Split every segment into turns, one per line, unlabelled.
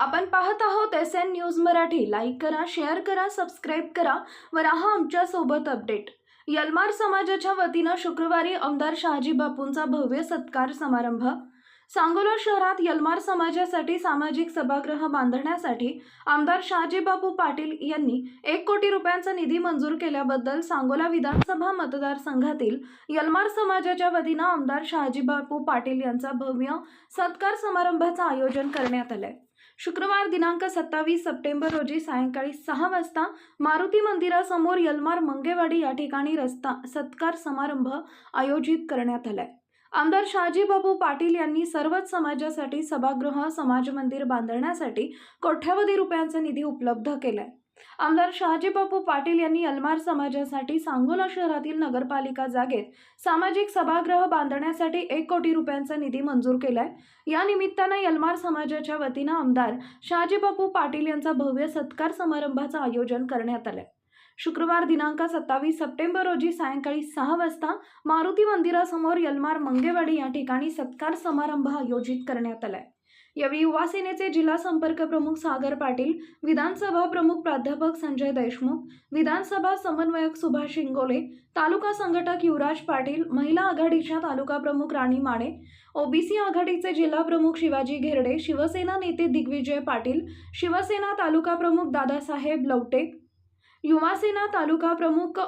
आपण पाहत आहोत S N news Marathi. Like करा शेअर करा सबस्क्राईब करा व राहा आमच्यासोबत अपडेट यलमार समाजाच्या वतीनं शुक्रवारी आमदार शहाजी बापूंचा भव्य सत्कार समारंभ. सांगोला शहरात यलमार समाजासाठी सामाजिक सभागृह बांधण्यासाठी आमदार शहाजीबाबू पाटील यांनी एक कोटी रुपयांचा निधी मंजूर केल्याबद्दल सांगोला विधानसभा मतदारसंघातील यलमार समाजाच्या वतीनं आमदार शहाजीबापू पाटील यांचा भव्य सत्कार समारंभाचं आयोजन करण्यात आलंय. शुक्रवार दिनांक सत्तावीस सप्टेंबर रोजी सायंकाळी सहा वाजता मारुती मंदिरासमोर यलमार मंगेवाडी या ठिकाणी रस्ता सत्कार समारंभ आयोजित करण्यात आलाय. आमदार शहाजीबाबू पाटील यांनी सर्वच समाजासाठी सभागृह समाज मंदिर बांधण्यासाठी कोट्यावधी रुपयांचा निधी उपलब्ध केलाय. आमदार शहाजीबाबू पाटील यांनी यलमार समाजासाठी सांगोला शहरातील नगरपालिका जागेत सामाजिक सभागृह बांधण्यासाठी एक कोटी रुपयांचा निधी मंजूर केलाय. या निमित्तानं यलमार समाजाच्या वतीनं आमदार शहाजीबापू पाटील यांचा भव्य सत्कार समारंभाचं आयोजन करण्यात आलंय. शुक्रवार दिनांक सत्तावीस सप्टेंबर रोजी सायंकाळी सहा वाजता मारुती मंदिरासमोर यलमार मंगेवाडी या ठिकाणी सत्कार समारंभ आयोजित करण्यात आलाय. यावेळी युवा सेनेचे जिल्हा संपर्क प्रमुख सागर पाटील विधानसभा प्रमुख प्राध्यापक संजय देशमुख विधानसभा समन्वयक सुभाष शिंगोले तालुका संघटक युवराज पाटील महिला आघाडीच्या तालुका प्रमुख राणी माने ओबीसी आघाडीचे जिल्हा प्रमुख शिवाजी घेरडे शिवसेना नेते दिग्विजय पाटील शिवसेना तालुका प्रमुख दादासाहेब लवटे युवासेना तालुका प्रमुख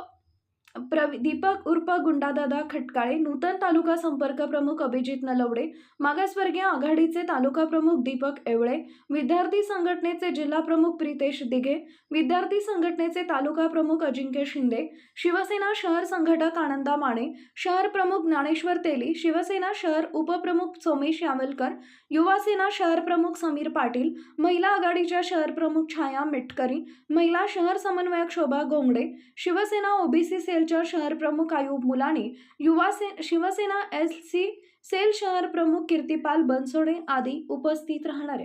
प्र दीपक उर्फ गुंडादादा खटकाळे नूतन तालुका संपर्क प्रमुख अभिजित नलवडे मागासवर्गीय आघाडीचे तालुका प्रमुख दीपक एवळे विद्यार्थी संघटनेचे जिल्हा प्रमुख प्रितेश दिघे विद्यार्थी संघटनेचे तालुका प्रमुख अजिंक्य शिंदे शिवसेना शहर संघटक आनंदा माने शहर प्रमुख ज्ञानेश्वर तेली शिवसेना शहर उपप्रमुख सोमेश यावलकर युवासेना शहर प्रमुख समीर पाटील महिला आघाडीच्या शहर प्रमुख छाया मिटकरी महिला शहर समन्वयक शोभा गोंगडे शिवसेना ओबीसी सेलच्या शहर प्रमुख आयुब मुलानी युवा से शिवसेना एस सी सेल शहर प्रमुख कीर्तिपाल बनसोडे आदी उपस्थित राहणार. आहेत